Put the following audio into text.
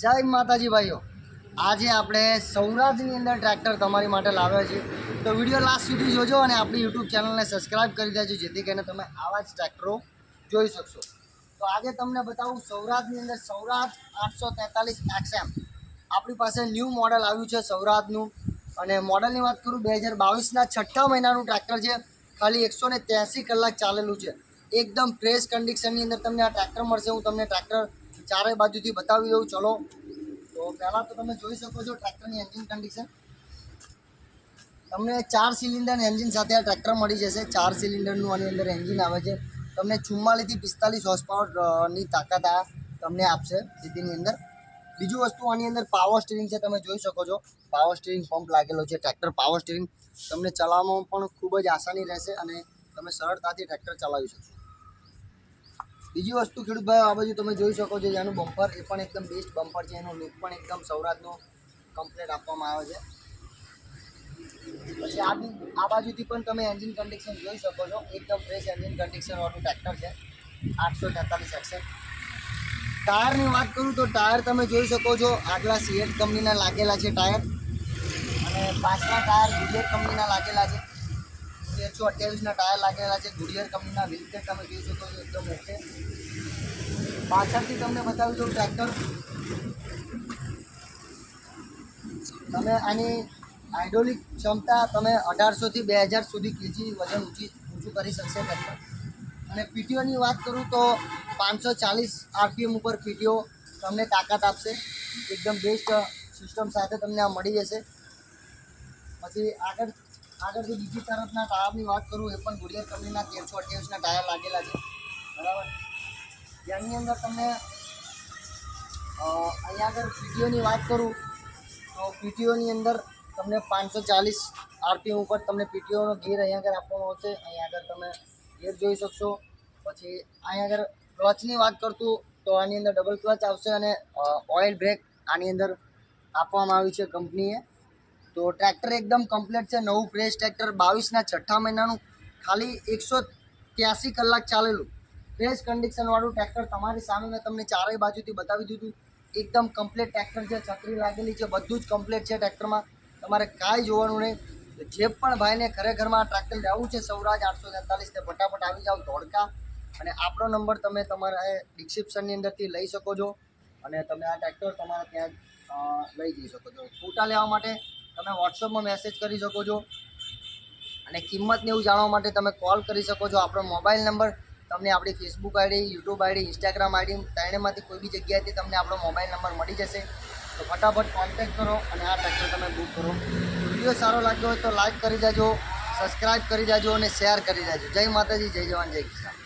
જય માતાજી ભાઈઓ. આજે આપણે સૌરાષ્ટ્રની અંદર ટ્રેક્ટર તમારી માટે લાવ્યા છીએ. તો વીડિયો લાસ્ટ સુધી જોજો અને આપણી યુટ્યુબ ચેનલને સબસ્ક્રાઇબ કરી દેજો, જેથી કરીને તમે આવા જ ટ્રેક્ટરો જોઈ શકશો. તો આજે તમને બતાવું સૌરાષ્ટ્રની અંદર સૌરાષ્ટ્ર આઠસો તેતાલીસ એક્સએમ આપણી પાસે ન્યૂ મોડલ આવ્યું છે સૌરાષ્ટ્રનું. અને મોડલની વાત કરું, બે હજાર બાવીસના છઠ્ઠા મહિનાનું ટ્રેક્ટર છે. ખાલી એકસો ને ત્યાંસી કલાક ચાલેલું છે. એકદમ ફ્રેશ કન્ડિશનની અંદર તમને આ ટ્રેક્ટર મળશે. હું તમને ટ્રેક્ટર ચારે બાજુથી બતાવી દઉં, ચલો. તો પહેલાં તો તમે જોઈ શકો છો ટ્રેક્ટરની એન્જિન કન્ડિશન તમને ચાર સિલિન્ડર એન્જિન સાથે આ ટ્રેક્ટર મળી જશે. ચાર સિલિન્ડરનું આની અંદર એન્જિન આવે છે. તમને ચુમ્માલીસથી પિસ્તાલીસ હોર્સ પાવરની તાકાત આ તમને આપશે સીધીની અંદર. બીજું વસ્તુ આની અંદર પાવર સ્ટીરિંગ છે, તમે જોઈ શકો છો. પાવર સ્ટીરિંગ પંપ લાગેલો છે, ટ્રેક્ટર પાવર સ્ટીરિંગ તમને ચલાવવામાં પણ ખૂબ જ આસાની રહેશે અને તમે સરળતાથી ટ્રેક્ટર ચલાવી શકશો બીજી વસ્તુ ખેડૂત ભાઈ આ બાજુ તમે જોઈ શકો છો જેનું બમ્પર એ પણ એકદમ બેસ્ટ બમ્પર છે. એનું લુક પણ એકદમ સૌરાષ્ટ્રનું કમ્પ્લેટ આપવામાં આવે છે. પછી આ બી, આ બાજુથી પણ તમે એન્જિન કન્ડિશન જોઈ શકો છો. એકદમ ફ્રેશ એન્જિન કન્ડિશનવાળું ટ્રેક્ટર છે. આઠસો તેતાલીસ એક્સેલ ટાયરની વાત કરું તો ટાયર તમે જોઈ શકો છો. આગલા સીએટ કંપનીના લાગેલા છે ટાયર અને પાછલા ટાયર બીજે કંપનીના લાગેલા છે. તેરસો અઠ્યાવીસના ટાયર લાગેલા છે. ગુડિયર કંપનીના વ્હીલચેર તમે જોઈ શકો છો એકદમ ઓકે. પાછળથી તમને બતાવી દઉં ટ્રેક્ટર. તમે આની હાઇડ્રોલિક ક્ષમતા તમે અઢારસોથી બે હજાર સુધી કેજી વજન ઊંચી, ઊંચું કરી શકશે ટ્રેક્ટર. અને પીટીઓની વાત કરું તો પાંચસો ચાલીસ આરપીએમ ઉપર પીટીઓ તમને તાકાત આપશે. એકદમ બેસ્ટ સિસ્ટમ સાથે તમને આ મળી જશે. પછી આગળ આગળથી બીજી તરફના ટાયરની વાત કરું, એ પણ ગુડિયર કંપનીના તેરસો અઠ્યાવીસના ટાયર લાગેલા છે. બરાબર? જેની અંદર તમને અહીંયા આગળ પીટીઓની વાત કરું, તો પીટીઓની અંદર તમને પાંચસો ચાલીસ આરપીએમ ઉપર તમને પીટીઓનો ગેર અહીંયા આગળ આપવાનો આવશે. અહીંયા આગળ તમે ગેર જોઈ શકશો. પછી અહીંયા આગળ ક્લચની વાત કરતું, તો આની અંદર ડબલ ક્લચ આવશે અને ઓઇલ બ્રેક આની અંદર આપવામાં આવ્યું છે કંપનીએ. તો ટ્રેક્ટર એકદમ કમ્પ્લીટ છે, નવું ફ્રેશ ટ્રેક્ટર, બાવીસના છઠ્ઠા મહિનાનું, ખાલી એકસો ત્યાસી કલાક ચાલેલું. ફ્રેશ કન્ડિશનવાળું ટ્રેક્ટર તમારી સામે મેં તમને ચારેય બાજુથી બતાવી દીધું. એકદમ કમ્પ્લીટ ટ્રેક્ટર છે, છત્રી લાગેલી છે, બધું જ કમ્પ્લીટ છે ટ્રેક્ટરમાં. તમારે કાંઈ જોવાનું નહીં. જે પણ ભાઈને ખરેખરમાં ટ્રેક્ટર લેવું છે, સૌરાજ આઠસો તેતાલીસ તે ફટાફટ આવી જાઓ ધોળકા. અને આપણો નંબર તમે તમારા ડિસ્ક્રિપ્શનની અંદરથી લઈ શકો છો. અને તમે આ ટ્રેક્ટર તમારા ત્યાં લઈ જઈ શકો છો. ફોટા લેવા માટે તમે વોટ્સઅપમાં મેસેજ કરી શકો છો. અને કિંમતને એવું જાણવા માટે તમે કોલ કરી શકો છો. આપણો મોબાઈલ નંબર તમને આપણી Facebook ID YouTube ID Instagram ID ત્રણેયમાંથી કોઈ બી જગ્યાએથી તમને આપણો મોબાઈલ નંબર મળી જશે. તો ફટાફટ કોન્ટેક્ટ કરો અને આ ટ્રેક્ટર તમે બુક કરો. વીડિયો સારો લાગ્યો હોય તો લાઇક કરી દેજો સબસ્ક્રાઈબ કરી દેજો અને શેર કરી દેજો. જય માતાજી, જય જવાન, જય કિસાન.